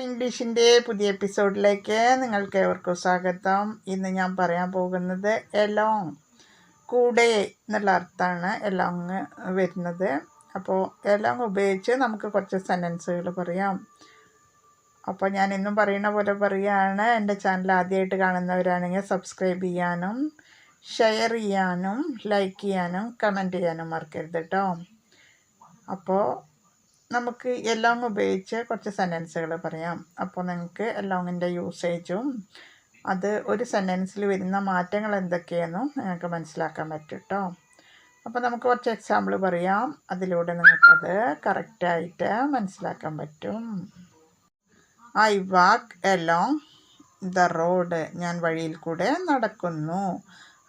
ഇംഗ്ലീഷിന്റെ പുതിയ എപ്പിസോഡിലേക്ക് നിങ്ങൾക്ക് ഏവർക്കും സ്വാഗതം. ഇന്ന് ഞാൻ പറയാൻ പോകുന്നത് എലോങ് കൂടെ എന്നുള്ള അർത്ഥമാണ് എലോങ് വരുന്നത്. അപ്പോൾ എലോങ് ഉപയോഗിച്ച് നമുക്ക് കുറച്ച് സെന്റൻസുകൾ പറയാം. അപ്പോൾ ഞാൻ ഇന്നും പറയുന്ന പോലെ പറയുകയാണ്. എന്റെ ചാനൽ ആദ്യമായിട്ട് കാണുന്നവരാണെങ്കിൽ സബ്സ്ക്രൈബ് ചെയ്യാനും ഷെയർ ചെയ്യാനും ലൈക്ക് ചെയ്യാനും കമന്റ് ചെയ്യാനും മറക്കരുത് കേട്ടോ അപ്പോൾ നമുക്ക് എല്ലാം ഉപയോഗിച്ച് കുറച്ച് സെന്റൻസുകൾ പറയാം. അപ്പോൾ നിങ്ങൾക്ക് എലോങ്ങിന്റെ യൂസേജും അത് ഒരു സെന്റൻസിൽ വരുന്ന മാറ്റങ്ങൾ എന്തൊക്കെയെന്നും നിങ്ങൾക്ക് മനസ്സിലാക്കാൻ പറ്റും കേട്ടോ അപ്പോൾ നമുക്ക് കുറച്ച് എക്സാമ്പിൾ പറയാം. അതിലൂടെ നിങ്ങൾക്കത് കറക്റ്റായിട്ട് മനസ്സിലാക്കാൻ പറ്റും. I walk along the road ഞാൻ വഴിയിൽ കൂടെ നടക്കുന്നു.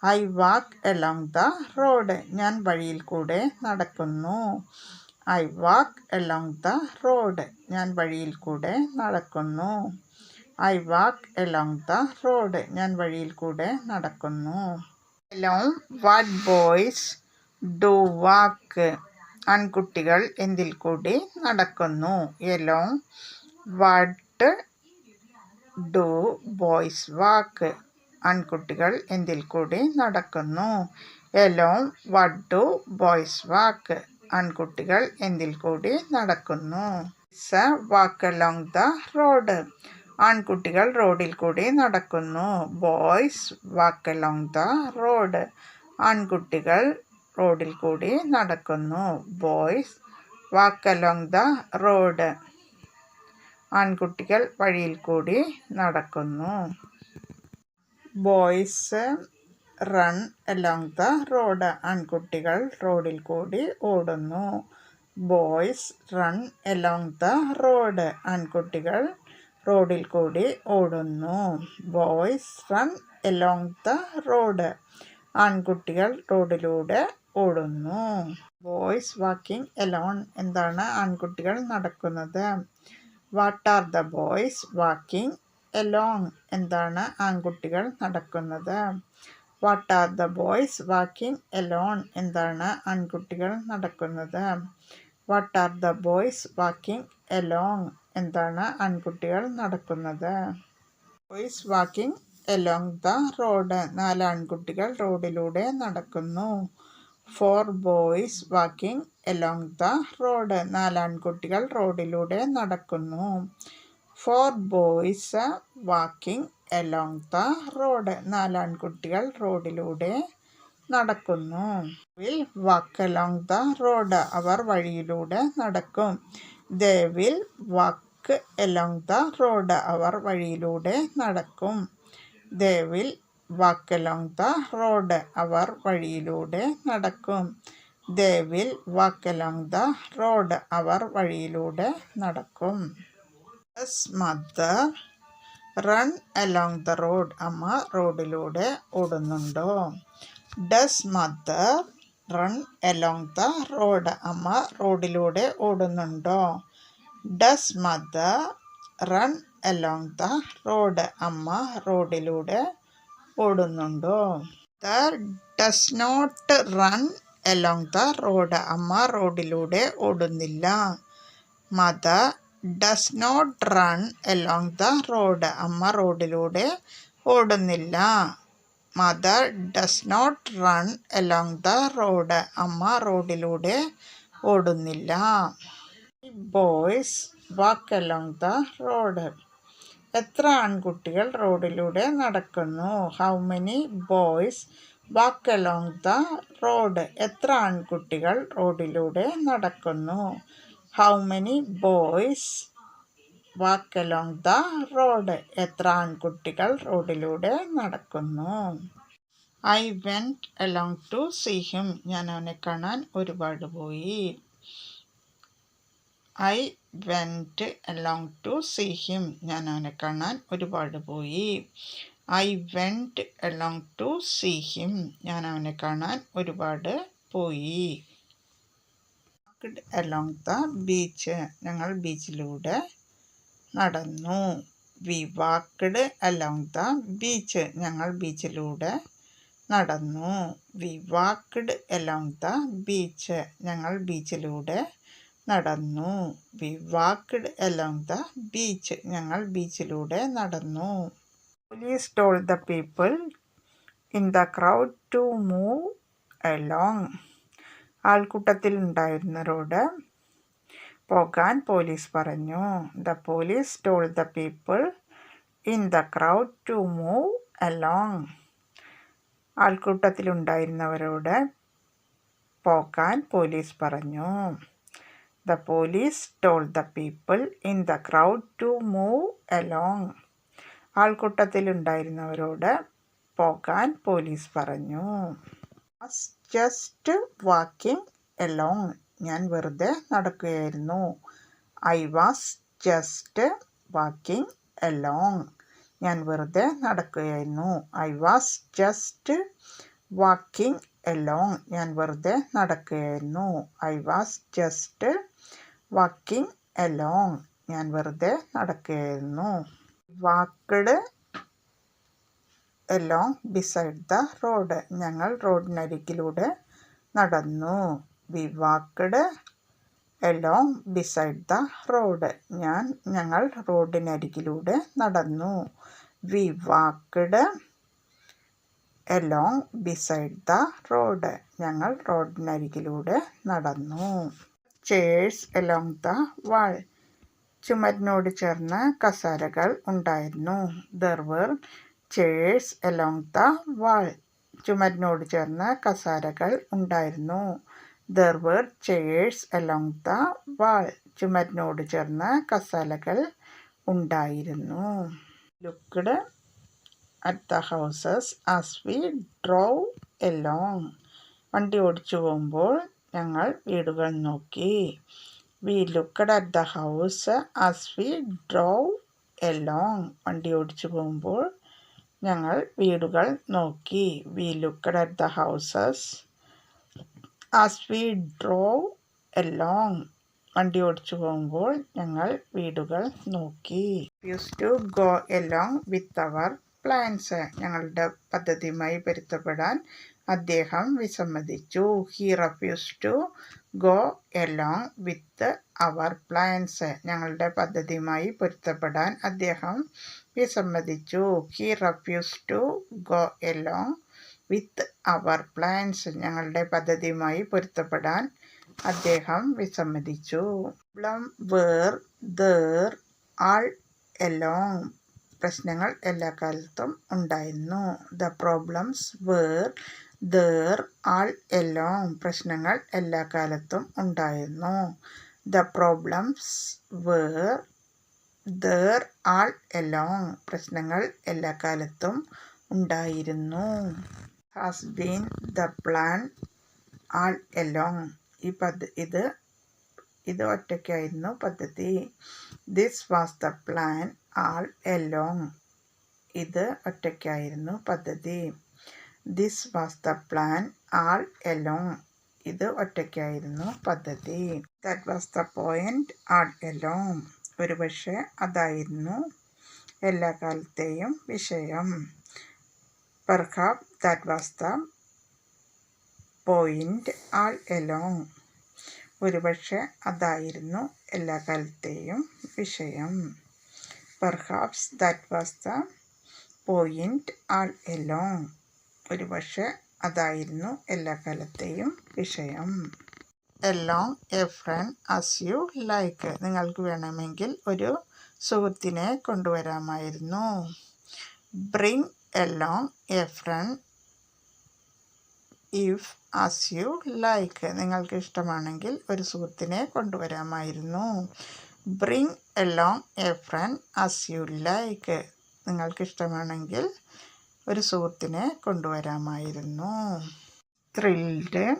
I walk along the road ഞാൻ വഴിയിൽ കൂടെ നടക്കുന്നു. I walk along the road ഞാൻ വഴിയിൽ കൂടെ നടക്കുന്നു. I walk along the road ഞാൻ വഴിയിൽ കൂടെ നടക്കുന്നു. Along what boys do walk ആൺകുട്ടികൾ എന്തിൽ കൂടി നടക്കുന്നു? Along what do boys walk ആൺകുട്ടികൾ എന്തിൽ കൂടി നടക്കുന്നു? Along what do boys walk ആൺകുട്ടികൾ എന്തിൽ കൂടി നടക്കുന്നു? സ വാക്ക് അലോങ് ദ റോഡ് ആൺകുട്ടികൾ റോഡിൽ കൂടി നടക്കുന്നു. Boys walk along the road ആൺകുട്ടികൾ റോഡിൽ കൂടി നടക്കുന്നു. Boys walk along the road ആൺകുട്ടികൾ വഴിയിൽ കൂടി നടക്കുന്നു. Boys run along the road ആൺകുട്ടികൾ റോഡിൽ കൂടി ഓടുന്നു. Boys run along the road ആൺകുട്ടികൾ റോഡിൽ കൂടി ഓടുന്നു. Boys run along the road ആൺകുട്ടികൾ റോഡിലൂടെ ഓടുന്നു. ബോയ്സ് വാക്കിംഗ് എലോൺ എന്താണ് ആൺകുട്ടികൾ നടക്കുന്നത്? What are the boys walking along എന്താണ് ആൺകുട്ടികൾ നടക്കുന്നത്? What are the boys walking alone എന്താണ് ആൺകുട്ടികൾ നടക്കുന്നത്? What are the boys walking along എന്താണ് ആൺകുട്ടികൾ നടക്കുന്നത്? Boys walking along the road നാല് ആൺകുട്ടികൾ റോഡിലൂടെ നടക്കുന്നു. Four boys walking along the road നാല് ആൺകുട്ടികൾ റോഡിലൂടെ നടക്കുന്നു. Four boys walking along the road നാലാൺകുട്ടികൾ റോഡിലൂടെ നടക്കുന്നു. Will walk along the road അവർ വഴിയിലൂടെ നടക്കും. They will walk along the road അവർ വഴിയിലൂടെ നടക്കും. They will walk along the road അവർ വഴിയിലൂടെ നടക്കും. They will walk along the road അവർ വഴിയിലൂടെ നടക്കും. Mother run along the road അമ്മ റോഡിലൂടെ ഓടുന്നുണ്ടോ? Does mother run along the road അമ്മ റോഡിലൂടെ ഓടുന്നുണ്ടോ? Does mother run along the road അമ്മ റോഡിലൂടെ ഓടുന്നുണ്ടോ? There does not run along the road അമ്മ റോഡിലൂടെ ഓടുന്നില്ല. Mother does not run along the road അമ്മ റോഡിലൂടെ ഓടുന്നില്ല. Mother does not run along the road അമ്മ റോഡിലൂടെ ഓടുന്നില്ല. Boys walk along the road എത്ര ആൺകുട്ടികൾ റോഡിലൂടെ നടക്കുന്നു? How many boys walk along the road എത്ര ആൺകുട്ടികൾ റോഡിലൂടെ നടക്കുന്നു? How many boys walk along the road എത്ര ആൺകുട്ടികൾ റോഡിലൂടെ നടക്കുന്നു? I went along to see him ഞാൻ അവനെ കാണാൻ ഒരുപാട് പോയി. I went along to see him ഞാൻ അവനെ കാണാൻ ഒരുപാട് പോയി. I went along to see him ഞാൻ അവനെ കാണാൻ ഒരുപാട് പോയി. വാക്ക്ഡ് അലോങ് ദ ബീച്ച് ഞങ്ങൾ ബീച്ചിലൂടെ നടന്നു. We walked along the beach ഞങ്ങൾ ബീച്ചിലൂടെ നടന്നു. We walked along the beach ഞങ്ങൾ ബീച്ചിലൂടെ നടന്നു. We walked along the beach ഞങ്ങൾ ബീച്ചിലൂടെ നടന്നു. Police told the people in the crowd to move along ആൾക്കൂട്ടത്തിൽ ഉണ്ടായിരുന്നവരോട് പോകാൻ പോലീസ് പറഞ്ഞു. The police told the people in the crowd to move along ആൾക്കൂട്ടത്തിലുണ്ടായിരുന്നവരോട് പോകാൻ പോലീസ് പറഞ്ഞു. The police told the people in the crowd to move along ആൾക്കൂട്ടത്തിലുണ്ടായിരുന്നവരോട് പോകാൻ police പറഞ്ഞു. Just walking along ഞാൻ വെറുതെ നടക്കുകയായിരുന്നു. I was just walking along ഞാൻ വെറുതെ നടക്കുകയായിരുന്നു. I was just walking along ഞാൻ വെറുതെ നടക്കുകയായിരുന്നു. I was just walking along ഞാൻ വെറുതെ നടക്കുകയായിരുന്നു. Walked along beside the road ഞങ്ങൾ റോഡിനരികിലൂടെ നടന്നു. We walked along beside the road ഞാൻ ഞങ്ങൾ റോഡിനരികിലൂടെ നടന്നു. We walked along beside the road ഞങ്ങൾ റോഡിനരികിലൂടെ നടന്നു. ചേഴ്സ് എലോങ് ദ വാൾ ചുമരിനോട് ചേർന്ന് കസാരകൾ ഉണ്ടായിരുന്നു. There were chairs along the wall ചുമരിനോട് ചേർന്ന കസാരകൾ ഉണ്ടായിരുന്നു. There were chairs along the wall ചുമരിനോട് ചേർന്ന കസാലകൾ ഉണ്ടായിരുന്നു. Looked at the houses as we drove along വണ്ടി ഓടിച്ചു പോകുമ്പോൾ ഞങ്ങൾ വീടുകൾ നോക്കി. We looked at the house as we drove along വണ്ടി ഓടിച്ചു പോകുമ്പോൾ ഞങ്ങൾ വീടുകൾ നോക്കി. We looked at the houses as we drove along വണ്ടി ഓടിച്ചു പോകുമ്പോൾ ഞങ്ങൾ വീടുകൾ നോക്കി. Use to go along with our plans ഞങ്ങളുടെ പദ്ധതിയുമായി പൊരുത്തപ്പെടാൻ അദ്ദേഹം വിസമ്മതിച്ചു. He refuse to go along with our plans ഞങ്ങളുടെ പദ്ധതിയുമായി പൊരുത്തപ്പെടാൻ അദ്ദേഹം വിസമ്മതിച്ചു. He refuse to go along with our plans ഞങ്ങളുടെ പദ്ധതിയുമായി പൊരുത്തപ്പെടാൻ അദ്ദേഹം വിസമ്മതിച്ചു. ബ്ലം വേർ ദർ ആൾ എലോങ് പ്രശ്നങ്ങൾ എല്ലാ കാലത്തും ഉണ്ടായിരുന്നു. The problems were there all along പ്രശ്നങ്ങൾ എല്ലാ കാലത്തും ഉണ്ടായിരുന്നു. The problems were there all along പ്രശ്നങ്ങൾ എല്ലാ കാലത്തും ഉണ്ടായിരുന്നു. Has been the plan all along ഈ പദ്ധ ഇത് ഇത് ഒറ്റയ്ക്കായിരുന്നു പദ്ധതി. This was the plan all along ഇത് ഒറ്റയ്ക്കായിരുന്നു പദ്ധതി. This was the plan all along ഇത് ഒറ്റയ്ക്കായിരുന്നു പദ്ധതി. That was the point all along ഒരുപക്ഷെ അതായിരുന്നു എല്ലാ കാലത്തെയും വിഷയം. Perhaps that was the point all along ഒരുപക്ഷെ അതായിരുന്നു എല്ലാ കാലത്തെയും വിഷയം. Perhaps that was the point all along ഒരുപക്ഷെ അതായിരുന്നു എല്ലാ കാലത്തെയും വിഷയം. Along a friend as you like നിങ്ങൾക്ക് വേണമെങ്കിൽ ഒരു സുഹൃത്തിനെ കൊണ്ടുവരാമായിരുന്നു. Bring along a friend if as you like നിങ്ങൾക്ക് ഇഷ്ടമാണെങ്കിൽ ഒരു സുഹൃത്തിനെ കൊണ്ടുവരാമായിരുന്നു. Bring along a friend as you like നിങ്ങൾക്കിഷ്ടമാണെങ്കിൽ ഒരു സുഹൃത്തിനെ കൊണ്ടുവരാമായിരുന്നു. Thrilled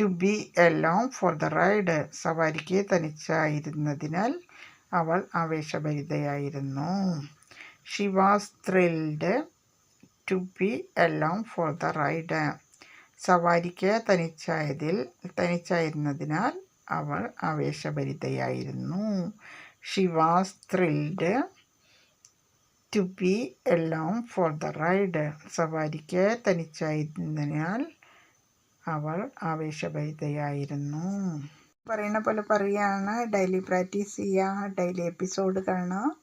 to be along for the ride സവാരിക്ക് തനിച്ചായിരുന്നതിനാൽ അവൾ ആവേശഭരിതയായിരുന്നു. She was thrilled to be along for the ride സവാരിക്ക് തനിച്ചായതിൽ തനിച്ചായിരുന്നതിനാൽ അവൾ ആവേശഭരിതയായിരുന്നു. She was thrilled to be എല്ലാം ഫോർ ദ റൈഡ് സവാരിക്ക് തനിച്ചായിരുന്നതിനാൽ അവൾ ആവേശഭരിതയായിരുന്നു. പറയുന്ന പോലെ പറയുകയാണ് ഡെയിലി പ്രാക്ടീസ് ചെയ്യുക ഡെയിലി എപ്പിസോഡ് കാണുക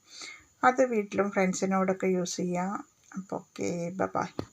അത് വീട്ടിലും ഫ്രണ്ട്സിനോടൊക്കെ യൂസ് ചെയ്യുക അപ്പോൾ ഓക്കെ ബൈ